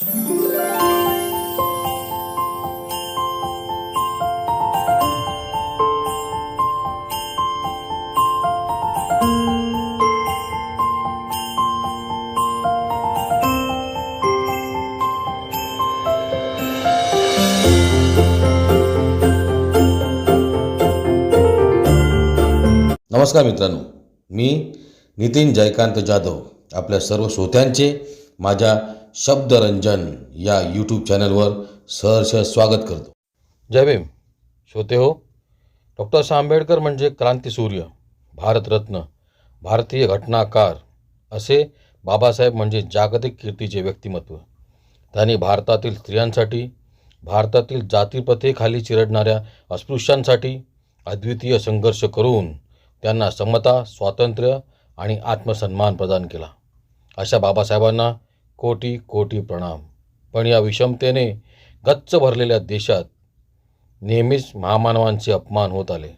नमस्कार मित्रांनो. मी नितीन जयकांत जाधव आपल्या सर्व श्रोत्यांचे माझ्या शब्दरंजन या यूट्यूब चॅनलवर सहर्ष स्वागत करतो. जय भीम. श्रोते हो डॉक्टर साहेब आंबेडकर म्हणजे क्रांतीसूर्य भारतरत्न भारतीय घटनाकार असे बाबासाहेब म्हणजे जागतिक कीर्तीचे व्यक्तिमत्व. त्यांनी भारतातील स्त्रियांसाठी भारतातील जातीप्रथेखाली चिरडणाऱ्या अस्पृश्यांसाठी अद्वितीय संघर्ष करून त्यांना समता स्वातंत्र्य आणि आत्मसन्मान प्रदान केला. अशा बाबासाहेबांना कोटी कोटी प्रणाम. पण या विषमतेने गच्च भरलेल्या देशात नेहमीच महामानवांचे अपमान होत आले.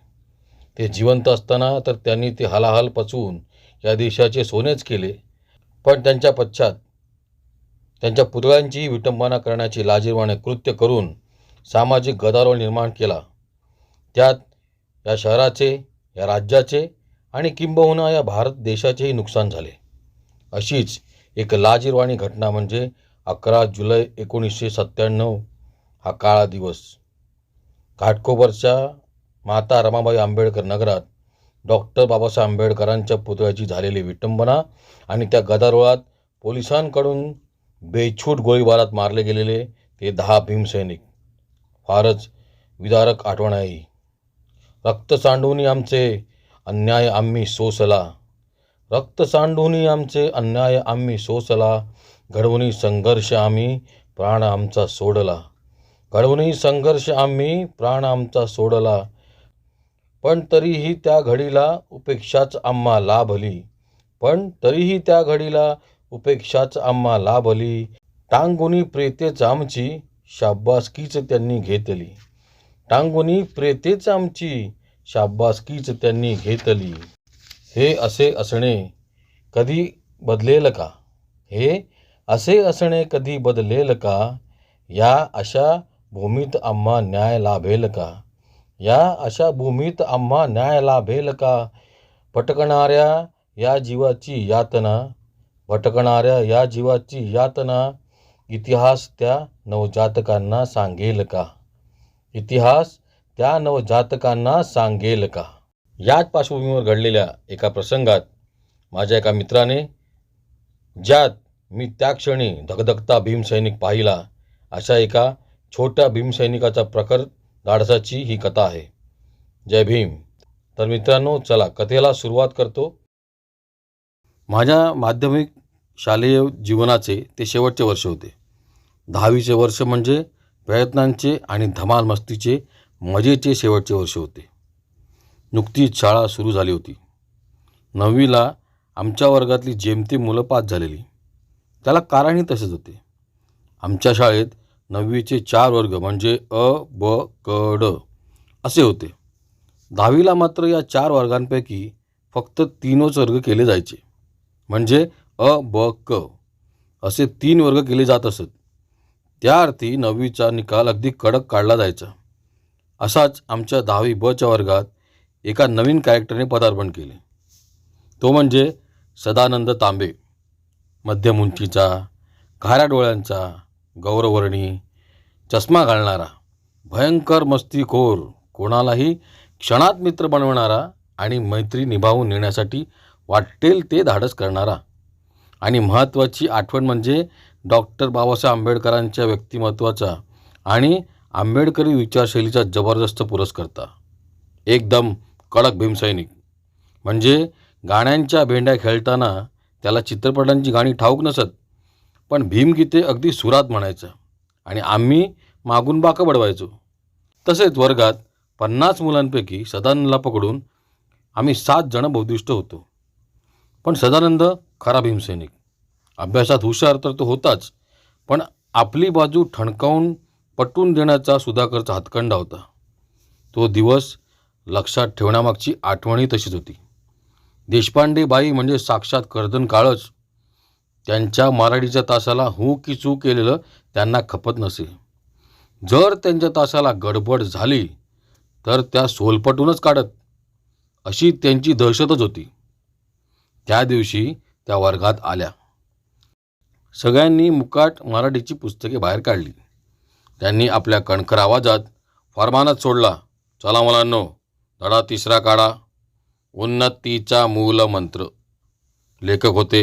ते जिवंत असताना तर त्यांनी ते हलाहल पचवून या देशाचे सोनेच केले. पण त्यांच्या पश्चात त्यांच्या पुतळ्यांचीही विटंबना करण्याची लाजीरवाने कृत्य करून सामाजिक गदारोळ निर्माण केला. त्यात या शहराचे या राज्याचे आणि किंबहुना या भारत देशाचेही नुकसान झाले. अशीच एक लाजीरवाणी घटना म्हणजे अकरा जुलै एकोणीसशे सत्त्याण्णव हा काळा दिवस. घाटकोपरच्या माता रमाबाई आंबेडकर नगरात डॉक्टर बाबासाहेब आंबेडकरांच्या पुतळ्याची झालेली विटंबना आणि त्या गदारोळात पोलिसांकडून बेछूट गोळीबारात मारले गेलेले ते दहा भीमसैनिक फारच विदारक आठवण आहे रक्त सांडूनी आमचे अन्याय आम्ही सोसला. रक्त सांडूनी आमचे अन्याय आम्ही सोसला. घडवणी संघर्ष आम्ही प्राण आमचा सोडला. घडवणी संघर्ष आम्ही प्राण आमचा सोडला. पण तरीही त्या घडीला उपेक्षाच आम्हा लाभली. पण तरीही त्या घडीला उपेक्षाच आम्हा लाभली. टांगुनी प्रेतेच आमची शाब्बासकीच त्यांनी घेतली. टांगुनी प्रेतेच आमची शाब्बासकीच त्यांनी घेतली. हे असे असणे कधी बदलेल का? हे असे असणे कधी बदलेल का? या अशा भूमीत आम्हा न्याय लाभेल का? या अशा भूमीत आम्हा न्याय लाभेल का? भटकणाऱ्या या जीवाची यातना भटकणाऱ्या या जीवाची यातना इतिहास त्या नवजातकांना सांगेल का? इतिहास त्या नवजातकांना सांगेल का? याच पार्श्वभूमीवर घडलेल्या एका प्रसंगात माझ्या एका मित्राने ज्यात मी त्या क्षणी धगधगता भीमसैनिक पाहिला अशा एका छोट्या भीमसैनिकाचा प्रखर धाडसाची ही कथा आहे. जय भीम. तर मित्रांनो चला कथेला सुरुवात करतो. माझ्या माध्यमिक शालेय जीवनाचे ते शेवटचे वर्ष होते. दहावीचे वर्ष म्हणजे प्रयत्नांचे आणि धमाल मस्तीचे मजेचे शेवटचे वर्ष होते. नुकतीच शाळा सुरू झाली होती. नववीला आमच्या वर्गातली जेमतेम मुलं पास झालेली. त्याला कारणही तसेच होते. आमच्या शाळेत नववीचे चार वर्ग म्हणजे अ ब क ड असे होते. दहावीला मात्र या चार वर्गांपैकी फक्त तीनच वर्ग केले जायचे. म्हणजे अ ब क असे तीन वर्ग केले जात असत. त्या अर्थी नववीचा निकाल अगदी कडक काढला जायचा. असाच आमच्या दहावी बच्या वर्गात एका नवीन कॅरेक्टरने पदार्पण केले. तो म्हणजे सदानंद तांबे. मध्यम उंचीचा खाऱ्या डोळ्यांचा गौरवर्णी चष्मा घालणारा भयंकर मस्तीखोर कोणालाही क्षणात मित्र बनवणारा आणि मैत्री निभावून नेण्यासाठी वाटेल ते धाडस करणारा. आणि महत्त्वाची आठवण म्हणजे डॉक्टर बाबासाहेब आंबेडकरांच्या व्यक्तिमत्वाचा आणि आंबेडकरी विचारशैलीचा जबरदस्त पुरस्कर्ता. एकदम कडक भीमसैनिक म्हणजे गाण्यांच्या भेंड्या खेळताना त्याला चित्रपटांची गाणी ठाऊक नसत पण भीमगीते अगदी सुरात म्हणायचं आणि आम्ही मागून बाकं बडवायचो. तसेच वर्गात पन्नास मुलांपैकी सदानंदला पकडून आम्ही सात जणं बौद्धिष्ट होतो. पण सदानंद खरा भीमसैनिक अभ्यासात हुशार तर तो होताच पण आपली बाजू ठणकावून पटवून देण्याचा सुधाकरचा हातखंडा होता. तो दिवस लक्षात ठेवण्यामागची आठवणही तशीच होती. देशपांडे बाई म्हणजे साक्षात कर्दन काळच. त्यांच्या मराठीच्या तासाला हू की चू केलेलं त्यांना खपत नसे. जर त्यांच्या तासाला गडबड झाली तर त्या सोलपटूनच काढत. अशी त्यांची दहशतच होती. त्या दिवशी त्या वर्गात आल्या. सगळ्यांनी मुकाट मराठीची पुस्तके बाहेर काढली. त्यांनी आपल्या कणखर आवाजात फरमानच सोडला. चला मुलांनो धडा तिसरा काढा. उन्नतीचा मूल मंत्र लेखक होते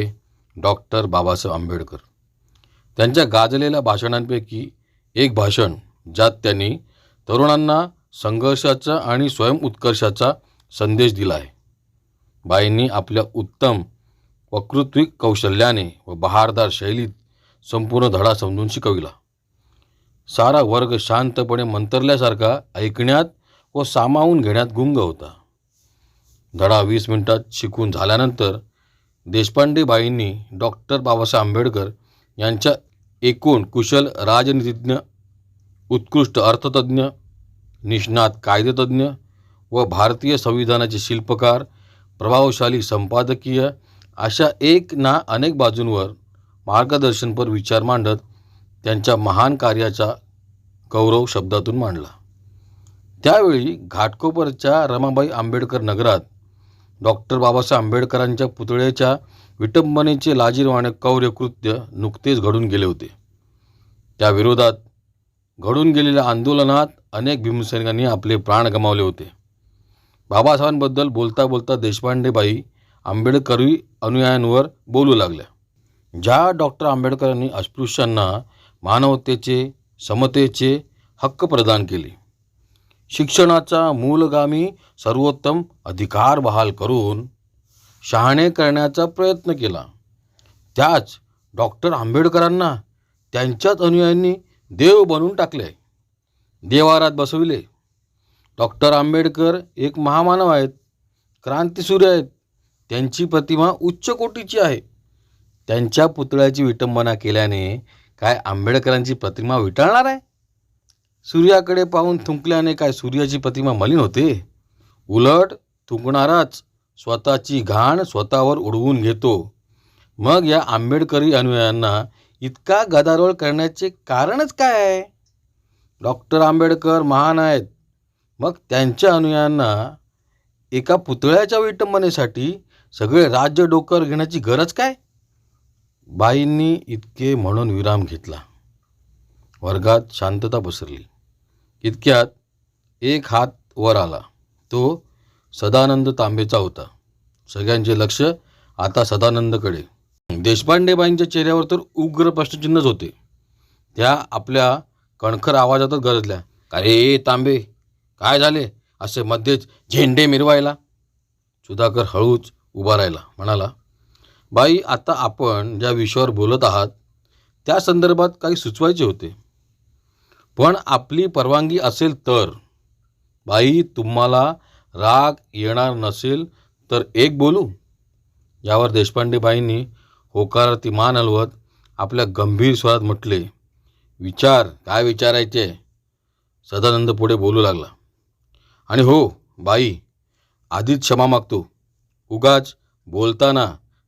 डॉक्टर बाबासाहेब आंबेडकर. त्यांच्या गाजलेल्या भाषणांपैकी एक भाषण ज्यात त्यांनी तरुणांना संघर्षाचा आणि स्वयंउत्कर्षाचा संदेश दिला आहे बाईंनी आपल्या उत्तम वकृत्विक कौशल्याने व बहारदार शैलीत संपूर्ण धडा समजून शिकविला. सारा वर्ग शांतपणे मंतरल्यासारखा ऐकण्यात व सामावून घेण्यात गुंग होता. धडा वीस मिनिटात शिकून झाल्यानंतर देशपांडेबाईंनी डॉक्टर बाबासाहेब आंबेडकर यांच्या एकूण कुशल राजनीतिज्ञ उत्कृष्ट अर्थतज्ञ निष्णात कायदेतज्ञ व भारतीय संविधानाचे शिल्पकार प्रभावशाली संपादकीय अशा एक ना अनेक बाजूंवर मार्गदर्शनपर विचार मांडत त्यांच्या महान कार्याचा गौरव शब्दातून मांडला. त्यावेळी घाटकोपरच्या रमाबाई आंबेडकर नगरात डॉक्टर बाबासाहेब आंबेडकरांच्या पुतळ्याच्या विटंबनेचे लाजीरवाणे कौर्यकृत्य नुकतेच घडून गेले होते. त्याविरोधात घडून गेलेल्या आंदोलनात अनेक भीमसैनिकांनी आपले प्राण गमावले होते. बाबासाहेबांबद्दल बोलता बोलता देशपांडेबाई आंबेडकरी अनुयायांवर बोलू लागल्या. ज्या डॉक्टर आंबेडकरांनी अस्पृश्यांना मानवतेचे समतेचे हक्क प्रदान केले शिक्षणाचा मूलगामी सर्वोत्तम अधिकार बहाल करून शहाणे करण्याचा प्रयत्न केला. त्याच डॉक्टर आंबेडकरांना त्यांच्याच अनुयायांनी देव बनवून टाकले. देवारात बसविले. डॉक्टर आंबेडकर एक महामानव आहेत क्रांतीसूर्य आहेत. त्यांची प्रतिमा उच्च कोटीची आहे. त्यांच्या पुतळ्याची विटंबना केल्याने काय आंबेडकरांची प्रतिमा विटाळणार आहे? सूर्याकडे पाहून थुंकल्याने काय सूर्याची प्रतिमा मलिन होते? उलट थुंकणाराच स्वतःची घाण स्वतःवर उडवून घेतो. मग या आंबेडकरी अनुयायांना इतका गदारोळ करण्याचे कारणच काय? आहे डॉक्टर आंबेडकर महान आहेत. मग त्यांच्या अनुयायांना एका पुतळ्याच्या विटंबनेसाठी सगळे राज्य डोकर घेण्याची गरज काय? बाईंनी इतके म्हणून विराम घेतला. वर्गात शांतता पसरली. इतक्यात एक हात वर आला. तो सदानंद तांबेचा होता. सगळ्यांचे लक्ष आता सदानंदकडे. देशपांडेबाईंच्या चेहऱ्यावर तर उग्र प्रश्नचिन्हच होते. त्या आपल्या कणखर आवाजातच गरजल्या. का रे तांबे? काय झाले? असे मध्येच झेंडे मिरवायला? सुधाकर हळूच उभा राहिला. म्हणाला बाई आता आपण ज्या विषयावर बोलत आहात त्या संदर्भात काही सुचवायचे होते. पण आपली परवानगी असेल तर. बाई तुम्हाला राग येणार नसेल तर एक बोलू. यावर देशपांडेबाईंनी होकारार्थी मान हलवत आपल्या गंभीर स्वरात म्हटले विचार काय विचारायचे? सदानंद पुढे बोलू लागला. आणि हो बाई आधीच क्षमा मागतो. उगाच बोलताना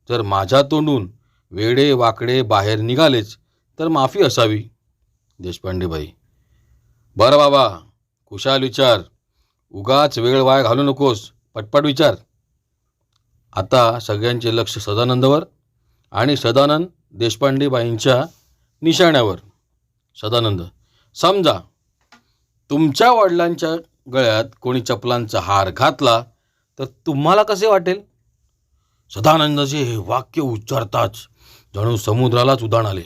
जर माझ्या तोंडून वेडे वाकडे बाहेर निघालेच तर माफी असावी. देशपांडेबाई बरं बाबा कुशाल विचार. उगाच वेळ वाया घालू नकोस. पटपट विचार. आता सगळ्यांचे लक्ष सदानंदवर आणि सदानंद देशपांडेबाईंच्या निशाण्यावर. सदानंद समजा तुमच्या वडिलांच्या गळ्यात कोणी चपलांचा हार घातला तर तुम्हाला कसे वाटेल? सदानंदाचे हे वाक्य उच्चारताच जणू समुद्रालाच उदाण आले.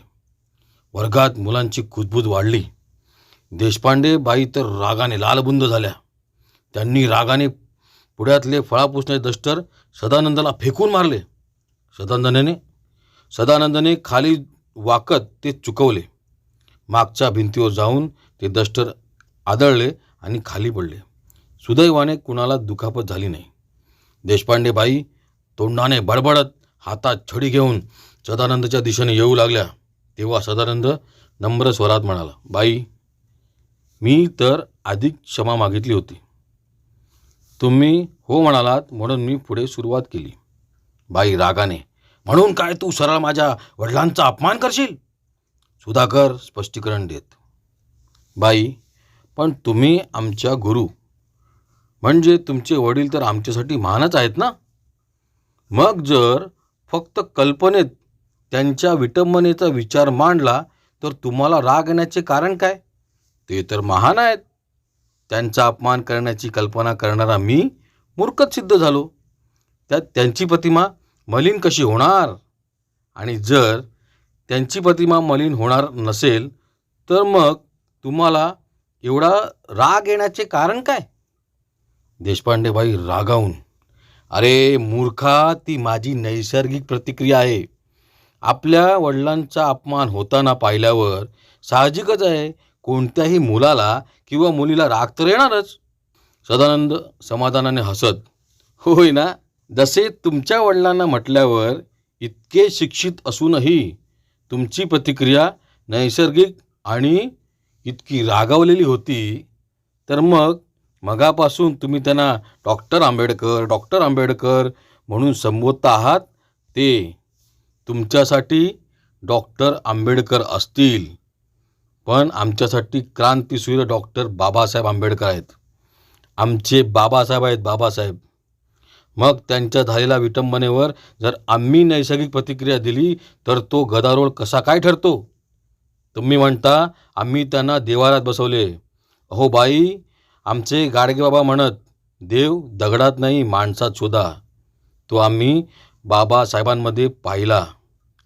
वर्गात मुलांची खुदबूद वाढली. देशपांडे बाई तर रागाने लालबुंद झाल्या. त्यांनी रागाने पुढ्यातले फळापुसणे दष्टर सदानंदाला फेकून मारले. सदानंदाने सदानंदाने खाली वाकत ते चुकवले. मागच्या भिंतीवर जाऊन ते दष्टर आदळले आणि खाली पडले. सुदैवाने कुणाला दुखापत झाली नाही. देशपांडे बाई तोंडाने बडबडत हातात छडी घेऊन सदानंदच्या दिशेने येऊ लागल्या. तेव्हा सदानंद नम्र स्वरात म्हणाला बाई मी तर अधिक क्षमा मागितली होती. तुम्ही हो म्हणालात म्हणून मी पुढे सुरुवात केली. बाई रागाने म्हणून काय तू सरळ माझ्या वडिलांचा अपमान करशील? सुधाकर स्पष्टीकरण देत बाई पण तुम्ही आमच्या गुरु. म्हणजे तुमचे वडील तर आमच्यासाठी महानच आहेत ना? मग जर फक्त कल्पनेत त्यांच्या विटंबनेचा विचार मांडला तर तुम्हाला राग येण्याचे कारण काय? ते तर महान आहेत. त्यांचा अपमान करण्याची कल्पना करणारा मी मूर्खच सिद्ध झालो. त्यात त्यांची प्रतिमा मलिन कशी होणार? आणि जर त्यांची प्रतिमा मलिन होणार नसेल तर मग तुम्हाला एवढा राग येण्याचे कारण काय? देशपांडेबाई रागावून अरे मूर्खा ती माझी नैसर्गिक प्रतिक्रिया आहे. आपल्या वडिलांचा अपमान होताना पाहिल्यावर साहजिकच आहे कोणत्याही मुलाला किंवा मुलीला राग तर येणारच. सदानंद समाधानाने हसत होय ना जसे तुमच्या वडिलांना म्हटल्यावर इतके शिक्षित असूनही तुमची प्रतिक्रिया नैसर्गिक आणि इतकी रागावलेली होती तर मग मगापासून तुम्ही त्यांना डॉक्टर आंबेडकर डॉक्टर आंबेडकर म्हणून संबोधता आहात? ते तुमच्यासाठी डॉक्टर आंबेडकर असतील. पण आमच्यासाठी क्रांतीसूर्य डॉक्टर बाबासाहेब आंबेडकर आहेत. आमचे बाबासाहेब आहेत बाबासाहेब. मग त्यांच्या झालेल्या विटंबनेवर जर आम्ही नैसर्गिक प्रतिक्रिया दिली तर तो गदारोळ कसा काय ठरतो? तुम्ही म्हणता आम्ही त्यांना देवारात बसवले. अहो बाई आमचे गाडगेबाबा म्हणत देव दगडात नाही माणसात शोधा. तो आम्ही बाबासाहेबांमध्ये पाहिला.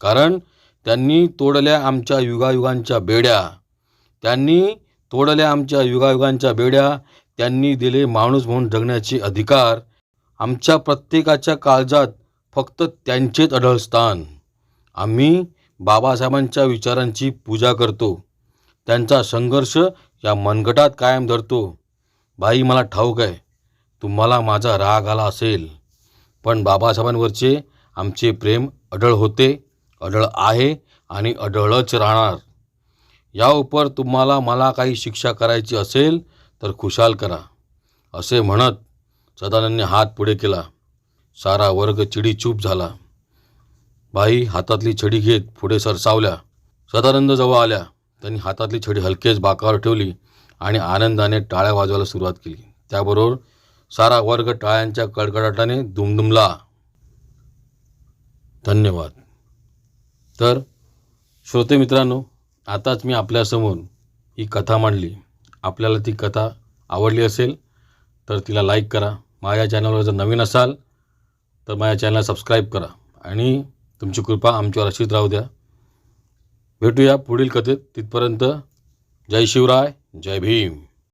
कारण त्यांनी तोडल्या आमच्या युगायुगांच्या बेड्या. त्यांनी तोडल्या आमच्या युगायुगांच्या बेड्या त्यांनी दिले माणूस म्हणून जगण्याचे अधिकार. आमच्या प्रत्येकाच्या काळजात फक्त त्यांचेच अढळ स्थान. आम्ही बाबासाहेबांच्या विचारांची पूजा करतो. त्यांचा संघर्ष या मनगटात कायम धरतो. बाई मला ठाऊक आहे तुम्हाला माझा राग आला असेल. पण बाबासाहेबांवरचे आमचे प्रेम अढळ होते अढळ आहे आणि अढळच राहणार. या उपर तुम्हाला मला काही शिक्षा करायची असेल तर खुशाल करा. असे म्हणत सदानंदने हात पुढे केला. सारा वर्ग चिडीचूप झाला. बाई हातातली छडी घेत पुढे सरसावल्या. सदानंद जवळ आल्या. त्यांनी हातातली छडी हलकेच बाकावर ठेवली आणि आनंदाने टाळ्या वाजवायला सुरुवात केली. त्याबरोबर सारा वर्ग टाळ्यांच्या कडकडाटाने दुमदुमला. धन्यवाद. तर श्रोते मित्रांनो आताच मी आपल्यासमोर ही कथा मांडली. आपल्याला ती कथा आवडली असेल तर तिला लाईक करा. माझ्या चॅनलवर जर नवीन असाल तर माझ्या चॅनलला सबस्क्राईब करा. आणि तुमची कृपा आमच्यावर अशीच राहू द्या. भेटूया पुढील कथेत. तिथपर्यंत जय शिवराय जय भीम.